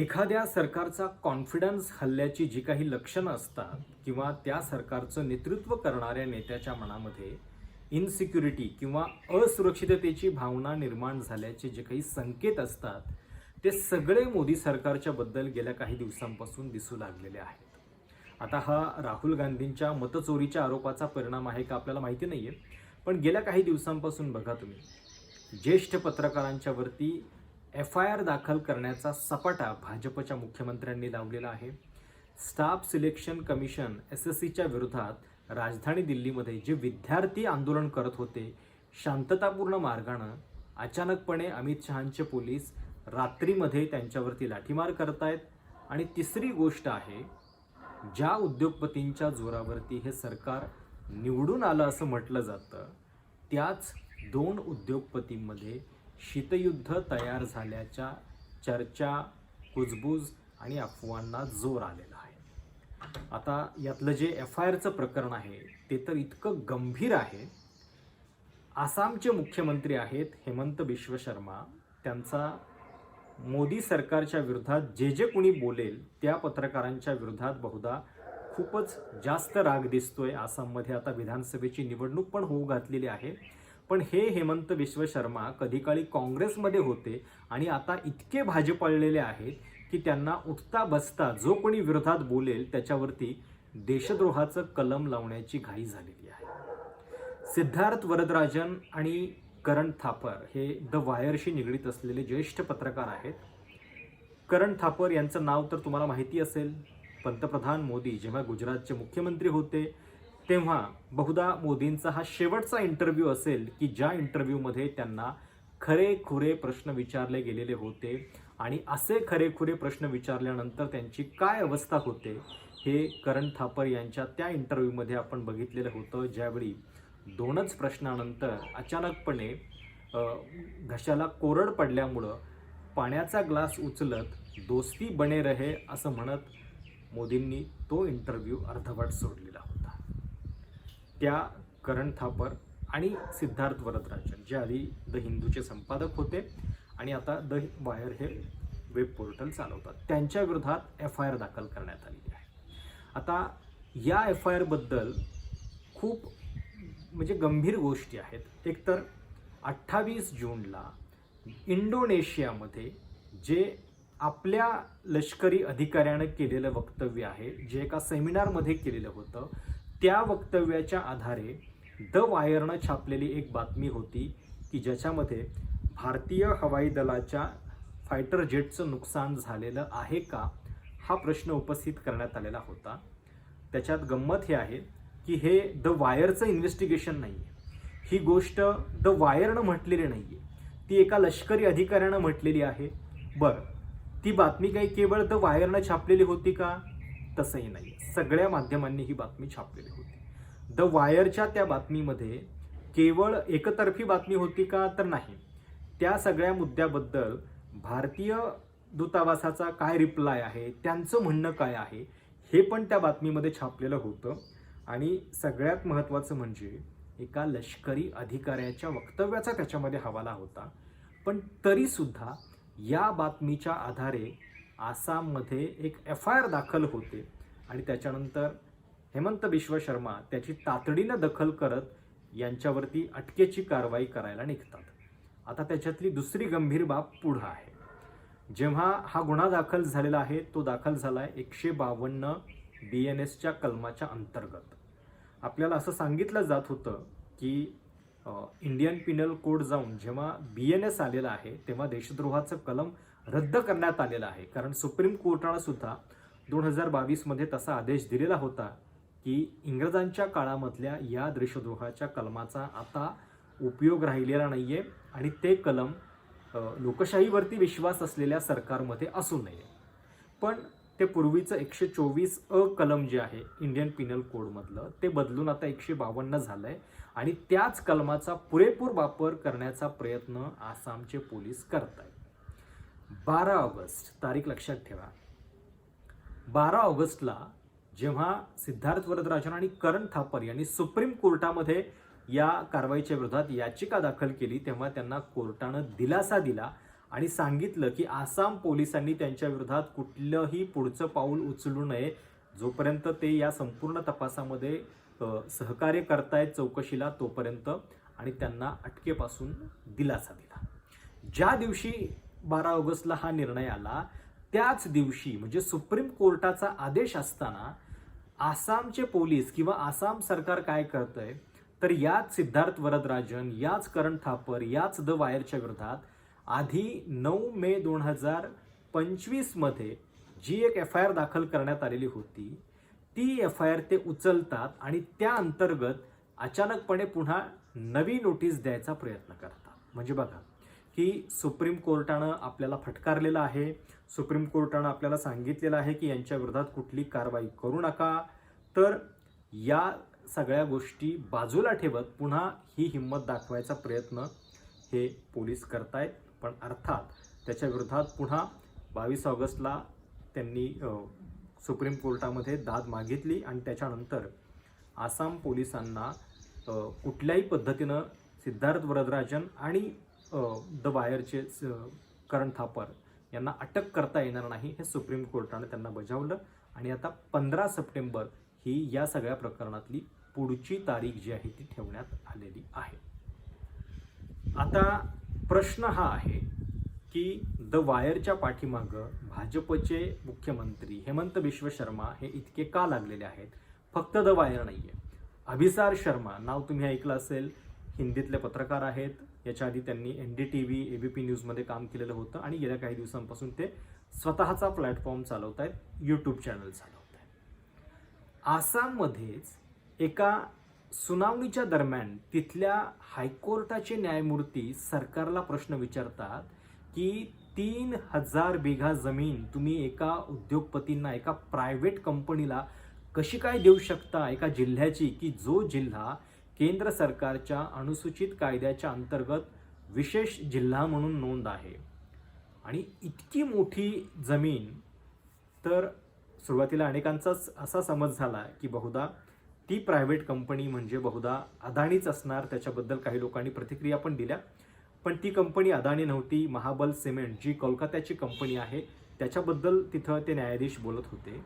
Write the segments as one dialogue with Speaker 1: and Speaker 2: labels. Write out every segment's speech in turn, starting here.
Speaker 1: एखाद्या सरकारचा कॉन्फिडन्स हल्ल्याची जी काही लक्षणं असतात किंवा त्या सरकारचं नेतृत्व करणाऱ्या नेत्याच्या मनामध्ये इनसिक्युरिटी किंवा असुरक्षिततेची भावना निर्माण झाल्याचे जे काही संकेत असतात ते सगळे मोदी सरकारच्या बद्दल गेल्या काही दिवसांपासून दिसू लागलेले आहेत. आता हा राहुल गांधींच्या मतचोरीच्या आरोपाचा परिणाम आहे का आपल्याला माहिती नाही आहे पण गेल्या काही दिवसांपासून बघा तुम्ही ज्येष्ठ पत्रकारांच्यावरती एफ आय आर दाखल करण्याचा सपाटा भाजपच्या मुख्यमंत्र्यांनी लावलेला आहे. Staff selection commission S S सीच्या विरोधात राजधानी दिल्लीमध्ये जे विद्यार्थी आंदोलन करत होते शांततापूर्ण मार्गानं अचानकपणे अमित शहांचे पोलीस रात्रीमध्ये त्यांच्यावरती लाठीमार करतायत. आणि तिसरी गोष्ट आहे ज्या उद्योगपतींच्या जोरावरती हे सरकार निवडून आलं असं म्हटलं जातं त्याच दोन उद्योगपतींमध्ये शीतयुद्ध तयार झाल्याच्या चर्चा कुजबूज आणि अफवांना जोर आलेला आहे. आता यातलं जे एफ आय आरचं प्रकरण आहे ते तर इतकं गंभीर आहे. आसामचे मुख्यमंत्री आहेत हेमंत बिश्व शर्मा. त्यांचा मोदी सरकारच्या विरोधात जे जे कुणी बोलेल त्या पत्रकारांच्या विरोधात बहुधा खूपच जास्त राग दिसतोय. आसाममध्ये आता विधानसभेची निवडणूक पण होऊ घातलेली आहे. पण हे हेमंत विश्व शर्मा कधी काळी काँग्रेसमध्ये होते आणि आता इतके भाजपळलेले आहेत की त्यांना उठता बसता जो कोणी विरोधात बोलेल त्याच्यावरती देशद्रोहाचं कलम लावण्याची घाई झालेली आहे. सिद्धार्थ वरदराजन आणि करण थापर हे द वायरशी निगडीत असलेले ज्येष्ठ पत्रकार आहेत. करण थापर यांचं नाव तर तुम्हाला माहिती असेल. पंतप्रधान मोदी जेव्हा गुजरातचे मुख्यमंत्री होते तेव्हा बहुधा मोदींचा हा शेवटचा इंटरव्ह्यू असेल की ज्या इंटरव्ह्यूमध्ये त्यांना खरे खुरे प्रश्न विचारले गेलेले होते आणि असे खरेखुरे प्रश्न विचारल्यानंतर त्यांची काय अवस्था होते हे करण थापर यांच्या त्या इंटरव्ह्यूमध्ये आपण बघितलेलं होतं. ज्यावेळी दोनच प्रश्नानंतर अचानकपणे घशाला कोरड पडल्यामुळं पाण्याचा ग्लास उचलत दोस्ती बने रहे असं म्हणत मोदींनी तो इंटरव्ह्यू अर्धवट सोडले. त्या करण थापर आणि सिद्धार्थ वरदराजन जे आधी द हिंदूचे संपादक होते आणि आता द वायर हे वेब पोर्टल चालवतात. त्यांच्या विरोधात एफ आय आर दाखल करण्यात आलेली आहे. आता या एफ आय आरबद्दल खूप म्हणजे गंभीर गोष्टी आहेत. एकतर अठ्ठावीस जूनला इंडोनेशियामध्ये जे आपल्या लष्करी अधिकाऱ्यानं केलेलं वक्तव्य आहे जे एका सेमिनारमध्ये केलेलं होतं त्या वक्तव्याच्या आधारे द वायरनं छापलेली एक बातमी होती की ज्याच्यामध्ये भारतीय हवाई दलाच्या फायटर जेटचं नुकसान झालेलं आहे का हा प्रश्न उपस्थित करण्यात आलेला होता. त्याच्यात गंमत हे आहे की हे द वायरचं इन्व्हेस्टिगेशन नाही आहे ही गोष्ट द वायरनं म्हटलेली नाही आहे ती एका लष्करी अधिकाऱ्यानं म्हटलेली आहे. बरं ती बातमी काही केवळ द वायरनं छापलेली होती का? तसंही नाही. सगळ्या माध्यमांनी ही बातमी छापलेली होती. द वायरच्या त्या बातमीमध्ये केवळ एकतर्फी बातमी होती का तर नाही. त्या सगळ्या मुद्द्याबद्दल भारतीय दूतावासाचा काय रिप्लाय आहे त्यांचं म्हणणं काय आहे हे पण त्या बातमीमध्ये छापलेलं होतं. आणि सगळ्यात महत्त्वाचं म्हणजे एका लष्करी अधिकाऱ्याच्या वक्तव्याचा त्याच्यामध्ये हवाला होता. पण तरीसुद्धा या बातमीच्या आधारे आसाममध्ये एक एफ आय आर दाखल होते. आणि त्याच्यानंतर हेमंत बिश्व शर्मा त्याची तातडीनं दखल करत यांच्यावरती अटकेची कारवाई करायला निघतात. आता त्याच्यातली दुसरी गंभीर बाब पुढं आहे. जेव्हा हा गुन्हा दाखल झालेला आहे तो दाखल झाला आहे एकशे बावन्न बी एन एसच्या कलमाच्या अंतर्गत. आपल्याला असं सांगितलं जात होतं की इंडियन पिनल कोड जाऊन जेव्हा बी एन एस आलेलं आहे तेव्हा देशद्रोहाचं कलम रद्द करण्यात आलेलं आहे. कारण सुप्रीम कोर्टानं सुद्धा दोन हजार बावीसमध्ये तसा आदेश दिलेला होता की इंग्रजांच्या काळामधल्या या देशद्रोहाच्या कलमाचा आता उपयोग राहिलेला नाही आहे आणि ते कलम लोकशाहीवरती विश्वास असलेल्या सरकारमध्ये असू नये. पण ते पूर्वीचं एकशे चोवीस अ कलम जे आहे इंडियन पिनल कोडमधलं ते बदलून आता एकशे बावन्न झालं आहे आणि त्याच कलमाचा पुरेपूर वापर करण्याचा प्रयत्न आसामचे पोलीस करत आहेत बारा ऑगस्ट तारीख लक्षात ठेवा. बारा ऑगस्टला जेव्हा सिद्धार्थ वरदराजन आणि करण थापर यांनी सुप्रीम कोर्टामध्ये या कारवाईच्या विरोधात याचिका दाखल केली तेव्हा त्यांना कोर्टानं दिलासा दिला आणि सांगितलं की आसाम पोलिसांनी त्यांच्या विरोधात कुठलंही पुढचं पाऊल उचलू नये. जोपर्यंत ते या संपूर्ण तपासामध्ये सहकार्य करतायत चौकशीला तोपर्यंत. आणि त्यांना अटकेपासून दिलासा दिला. ज्या दिवशी बारा ऑगस्टला हा निर्णय आला त्याच दिवशी म्हणजे सुप्रीम कोर्टाचा आदेश असताना आसामचे पोलीस किंवा आसाम सरकार काय करतंय तर याच सिद्धार्थ वरदराजन याच करण थापर याच द वायरच्या विरोधात आधी नऊ मे दोन हजार पंचवीसमध्ये जी एक एफ आय आर दाखल करण्यात आलेली होती ती एफ आय आर ते उचलतात आणि त्या अंतर्गत अचानकपणे पुन्हा नवी नोटीस द्यायचा प्रयत्न करतात. म्हणजे बघा की सुप्रीम कोर्टानं आपल्याला फटकारलेलं आहे. सुप्रीम कोर्टानं आपल्याला सांगितलेलं आहे की यांच्या विरोधात कुठली कारवाई करू नका. तर या सगळ्या गोष्टी बाजूला ठेवत पुन्हा ही हिंमत दाखवायचा प्रयत्न हे पोलीस करतायत. पण अर्थात त्याच्या विरोधात पुन्हा बावीस ऑगस्टला त्यांनी सुप्रीम कोर्टामध्ये दाद मागितली आणि त्याच्यानंतर आसाम पोलिसांना कुठल्याही पद्धतीनं सिद्धार्थ वरदराजन आणि द वायरचे करण थापर यांना अटक करता येणार नाही हे सुप्रीम कोर्टाने त्यांना बजावलं. आणि आता पंधरा सप्टेंबर ही या सगळ्या प्रकरणातली पुढची तारीख जी आहे ती ठेवण्यात आलेली आहे. आता प्रश्न हा आहे की द वायरच्या पाठीमागं भाजपचे मुख्यमंत्री हेमंत बिश्व शर्मा हे इतके का लागलेले आहेत? फक्त द वायर नाही आहे अभिसार शर्मा नाव तुम्ही ऐकलं असेल हिंदीतले पत्रकार आहेत. याच्या आधी त्यांनी N D T V A B P न्यूजमध्ये काम केलेलं होतं आणि गेल्या काही दिवसांपासून ते स्वतःचा प्लॅटफॉर्म चालवत आहेत यूट्यूब चॅनल चालवत आहेत आसाममध्येच एका सुनावणीच्या दरम्यान तिथल्या हायकोर्टाचे न्यायमूर्ती सरकारला प्रश्न विचारतात की तीन हजार बिघा जमीन तुम्ही एका उद्योगपतींना एका प्रायव्हेट कंपनीला कशी काय देऊ शकता एका जिल्ह्याची की जो जिल्हा केंद्र सरकारच्या अनुसूचित कायद्याच्या अंतर्गत विशेष जिल्हा म्हणून नोंद आहे. आणि इतकी मोठी जमीन तर सुरुवातीला अनेकांचाच असा समज झाला की बहुधा ती प्रायव्हेट कंपनी म्हणजे बहुधा अदाणीच असणार. त्याच्याबद्दल काही लोकांनी प्रतिक्रिया पण दिल्या. पण ती कंपनी अदाणी नव्हती. महाबल सिमेंट जी कोलकात्याची कंपनी आहे त्याच्याबद्दल तिथं ते न्यायाधीश बोलत होते.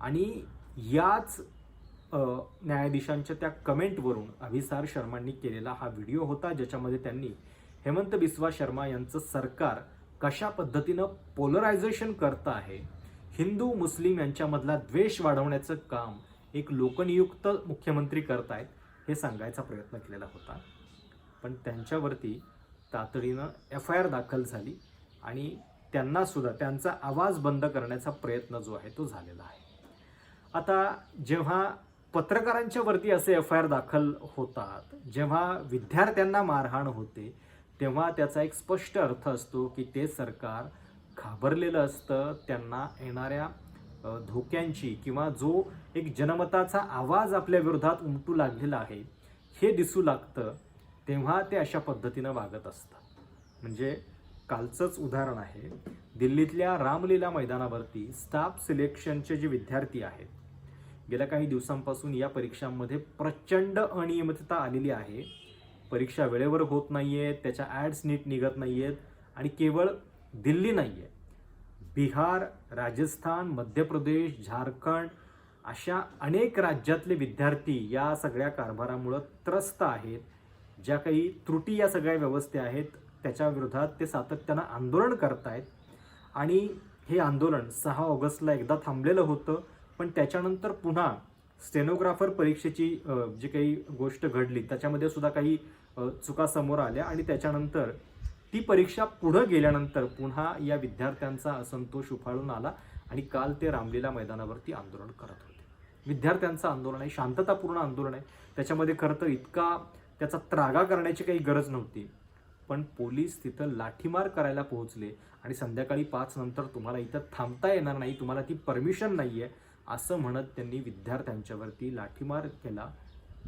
Speaker 1: आणि याच न्यायाधीशांच्या त्या कमेंटवरून अभिसार शर्मांनी केलेला हा व्हिडिओ होता ज्याच्यामध्ये त्यांनी हेमंत बिस्वा शर्मा यांचं सरकार कशा पद्धतीनं पोलरायझेशन करतं आहे हिंदू मुस्लिम यांच्यामधला द्वेष वाढवण्याचं काम एक लोकनियुक्त मुख्यमंत्री करतायत हे सांगायचा प्रयत्न केलेला होता. पण त्यांच्यावरती तातडीनं एफ आय आर दाखल झाली आणि त्यांनासुद्धा त्यांचा आवाज बंद करण्याचा प्रयत्न जो आहे तो झालेला आहे. आता जेव्हा पत्रकारांच्या वरती असे एफ आय आर दाखल होतात. जेव्हा विद्यार्थ्यांना मारहाण होते तेव्हा त्याचा एक स्पष्ट अर्थ असतो की ते सरकार घाबरलेलं असतं. त्यांना येणाऱ्या धोक्यांची किंवा जो एक जनमताचा आवाज आपल्या विरोधात उमटू लागलेला आहे हे दिसू लागतं तेव्हा ते अशा पद्धतीनं वागत असतात. म्हणजे कालचंच उदाहरण आहे. दिल्लीतल्या रामलीला मैदानावरती स्टाफ सिलेक्शनचे जे विद्यार्थी आहेत गेल्या काही दिवसांपासून या परीक्षांमध्ये प्रचंड अनियमितता आलेली आहे. परीक्षा वेळेवर होत नाही आहेत त्याच्या ॲड्स नीट निघत नाही आहेत आणि केवळ दिल्ली नाही आहे बिहार राजस्थान मध्य प्रदेश झारखंड अशा अनेक राज्यातले विद्यार्थी या सगळ्या कारभारामुळं त्रस्त आहेत. ज्या काही त्रुटी या सगळ्या व्यवस्थे आहेत त्याच्या विरोधात ते सातत्यानं आंदोलन करत आहेत आणि हे आंदोलन सहा ऑगस्टला एकदा थांबलेलं होतं. पण त्याच्यानंतर पुन्हा स्टेनोग्राफर परीक्षेची जी काही गोष्ट घडली त्याच्यामध्ये सुद्धा काही चुका समोर आल्या आणि त्याच्यानंतर ती परीक्षा पुढं गेल्यानंतर पुन्हा या विद्यार्थ्यांचा असंतोष उफाळून आला आणि काल ते रामलीला मैदानावरती आंदोलन करत होते. विद्यार्थ्यांचं आंदोलन आहे शांततापूर्ण आंदोलन आहे. त्याच्यामध्ये खरं तर इतका त्याचा त्रागा करण्याची काही गरज नव्हती. पण पोलीस तिथं लाठीमार करायला पोहोचले आणि संध्याकाळी पाच नंतर तुम्हाला इथं थांबता येणार नाही तुम्हाला ती परमिशन नाही आहे असं म्हणत त्यांनी विद्यार्थ्यांच्यावरती लाठीमार केला.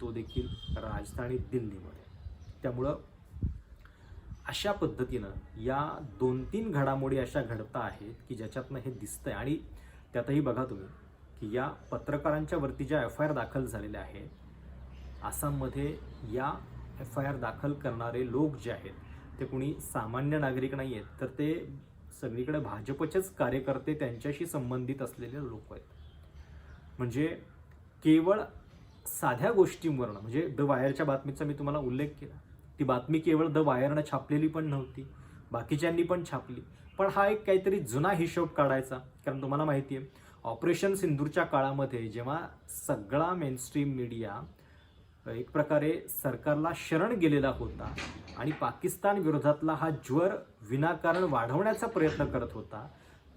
Speaker 1: तो देखील राजधानी दिल्लीमध्ये. त्यामुळं अशा पद्धतीनं या दोन तीन घडामोडी अशा घडता आहेत की ज्याच्यातनं हे दिसतंय. आणि त्यातही बघा तुम्ही की या पत्रकारांच्या वरती ज्या एफ आय आर दाखल झालेल्या आहेत आसाममध्ये या एफ आय आर दाखल करणारे लोक जे आहेत ते कुणी सामान्य नागरिक नाही आहेत तर ते सगळीकडे भाजपचेच कार्यकर्ते त्यांच्याशी संबंधित असलेले लोक आहेत. म्हणजे केवळ साध्या गोष्टींवरनं म्हणजे द वायरच्या बातमीचा मी तुम्हाला उल्लेख केला. ती बातमी केवळ द वायरनं छापलेली पण नव्हती बाकीच्यांनी पण छापली. पण हा एक काहीतरी जुना हिशोब काढायचा कारण तुम्हाला माहिती आहे ऑपरेशन सिंदूरच्या काळामध्ये जेव्हा सगळा मेनस्ट्रीम मीडिया एक प्रकारे सरकारला शरण गेलेला होता आणि पाकिस्तान विरोधातला हा ज्वर विनाकारण वाढवण्याचा प्रयत्न करत होता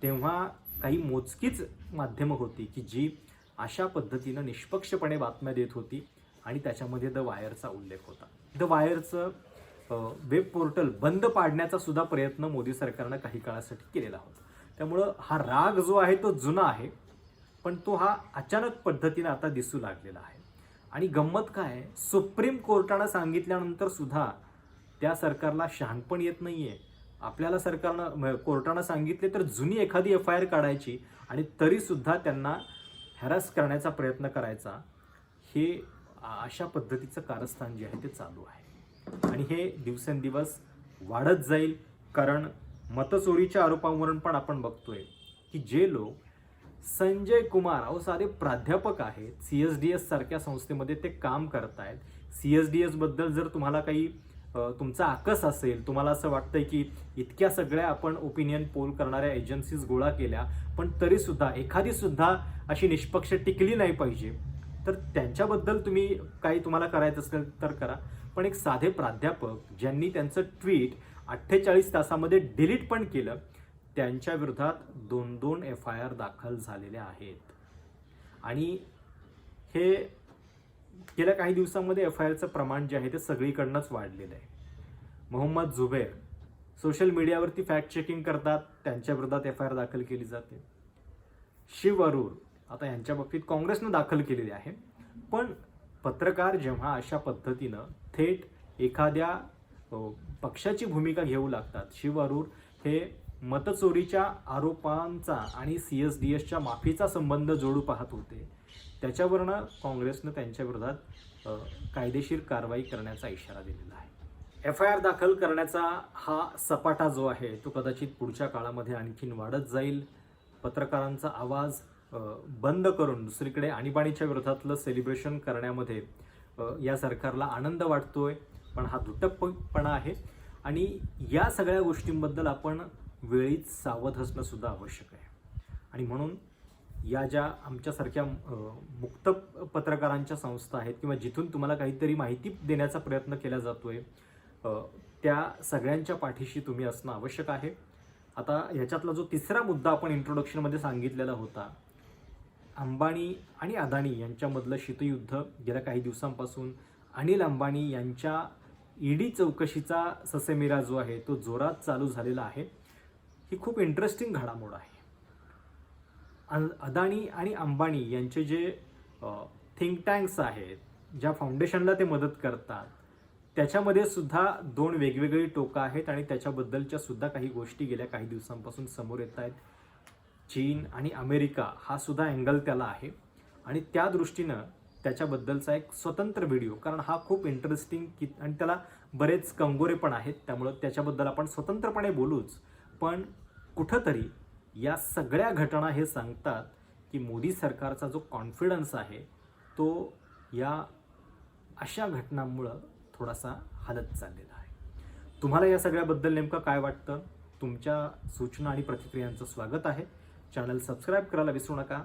Speaker 1: तेव्हा काही मोजकीच माध्यमं होती की जी अशा पद्धतीनं निष्पक्षपणे बातम्या देत होती आणि त्याच्यामध्ये द वायरचा उल्लेख होता. द वायरचं वेब पोर्टल बंद पाडण्याचा सुद्धा प्रयत्न मोदी सरकारनं काही काळासाठी केलेला होता. त्यामुळं हा राग जो आहे तो जुना आहे पण तो हा अचानक पद्धतीनं आता दिसू लागलेला आहे. आणि गंमत काय सुप्रीम कोर्टानं सांगितल्यानंतर सुद्धा त्या सरकारला शहाणपण येत नाहीये. आपल्याला सरकारनं कोर्टानं सांगितले तर जुनी एखादी एफ आय आर काढायची आणि तरी सुद्धा त्यांना हॅरस करण्याचा प्रयत्न करायचा हे अशा पद्धतीचं कारस्थान जे आहे ते चालू आहे. आणि हे दिवसेंदिवस वाढत जाईल कारण मतचोरीच्या आरोपांवरून पण आपण बघतोय की जे लोक संजय कुमार अहो सारे प्राध्यापक आहेत सी एस डी एस सारख्या संस्थेमध्ये ते काम करतायत. सी एस डी एसबद्दल जर तुम्हाला काही तुमचा आकस असेल तुम्हाला असं वाटतंय की इतक्या सगळ्या आपण ओपिनियन पोल करणाऱ्या एजन्सीज गोळा केल्या पण तरीसुद्धा एखादीसुद्धा अशी निष्पक्ष टिकली नाही पाहिजे. तर त्यांच्याबद्दल तुम्ही काही तुम्हाला करायचं असेल तर करा. पण एक साधे प्राध्यापक ज्यांनी त्यांचं ट्विट अठ्ठेचाळीस तासामध्ये डिलीट पण केलं त्यांच्या विरोधात दोन दोन एफ आय आर दाखल झालेल्या आहेत. आणि हे गेल्या काही दिवसांमध्ये एफ आय आरचं प्रमाण जे आहे ते सगळीकडनंच वाढलेलं आहे. मोहम्मद झुबेर सोशल मीडियावरती फॅक्ट चेकिंग करतात त्यांच्या विरोधात एफ आय आर दाखल केली जाते. शिव अरूर आता यांच्या बाबतीत काँग्रेसनं दाखल केलेली आहे. पण पत्रकार जेव्हा अशा पद्धतीनं थेट एखाद्या पक्षाची भूमिका घेऊ लागतात शिव अरूर हे मतचोरीच्या आरोपांचा आणि सी एस डी एसच्या माफीचा संबंध जोडू पाहत होते. त्याच्यावरनं काँग्रेसनं त्यांच्या विरोधात कायदेशीर कारवाई करण्याचा इशारा दिलेला आहे. एफ आय आर दाखल करण्याचा हा सपाटा जो आहे तो कदाचित पुढच्या काळामध्ये आणखीन वाढत जाईल. पत्रकारांचा आवाज बंद करून दुसरीकडे आणीबाणीच्या विरोधातलं सेलिब्रेशन करण्यामध्ये या सरकारला आनंद वाटतोय. पण हा दुटप्पणा आहे. आणि या सगळ्या गोष्टींबद्दल आपण वेळीच सावध असणं सुद्धा आवश्यक आहे. आणि म्हणून या ज्या आमच्यासारख्या मुक्त पत्रकारांच्या संस्था आहेत किंवा जिथून तुम्हाला काहीतरी माहिती देण्याचा प्रयत्न केला जातो आहे त्या सगळ्यांच्या पाठीशी तुम्ही असणं आवश्यक आहे. आता ह्याच्यातला जो तिसरा मुद्दा आपण इंट्रोडक्शनमध्ये सांगितलेला होता अंबानी आणि अदानी यांच्यामधलं शीतयुद्ध गेल्या काही दिवसांपासून अनिल अंबानी यांच्या ईडी चौकशीचा ससेमिरा जो आहे तो जोरात चालू झालेला आहे. ही खूप इंटरेस्टिंग घडामोड आहे. अदानी आणि अंबानी यांचे जे थिंक टँक्स आहेत ज्या फाउंडेशनला ते मदत करतात त्याच्यामध्ये सुद्धा दोन वेगवेगळी टोकं आहेत आणि त्याच्याबद्दलच्या सुद्धा काही गोष्टी गेल्या काही दिवसांपासून समोर येत आहेत. चीन आणि अमेरिका हा सुद्धा अँगल त्याला आहे. आणि त्या दृष्टीनं त्याच्याबद्दलचा एक स्वतंत्र व्हिडिओ कारण हा खूप इंटरेस्टिंग की आणि त्याला बरेच कंगोरे पण आहेत त्यामुळं त्याच्याबद्दल आपण स्वतंत्रपणे बोलूच. पण कुठंतरी या सगळ्या घटना हे सांगतात की मोदी सरकारचा जो कॉन्फिडन्स आहे तो या अशा घटनांमुळं थोडासा हलत चाललेला आहे. तुम्हाला या सगळ्याबद्दल नेमकं काय वाटतं? तुमच्या सूचना आणि प्रतिक्रियांचं स्वागत आहे. चॅनल सबस्क्राईब करायला विसरू नका.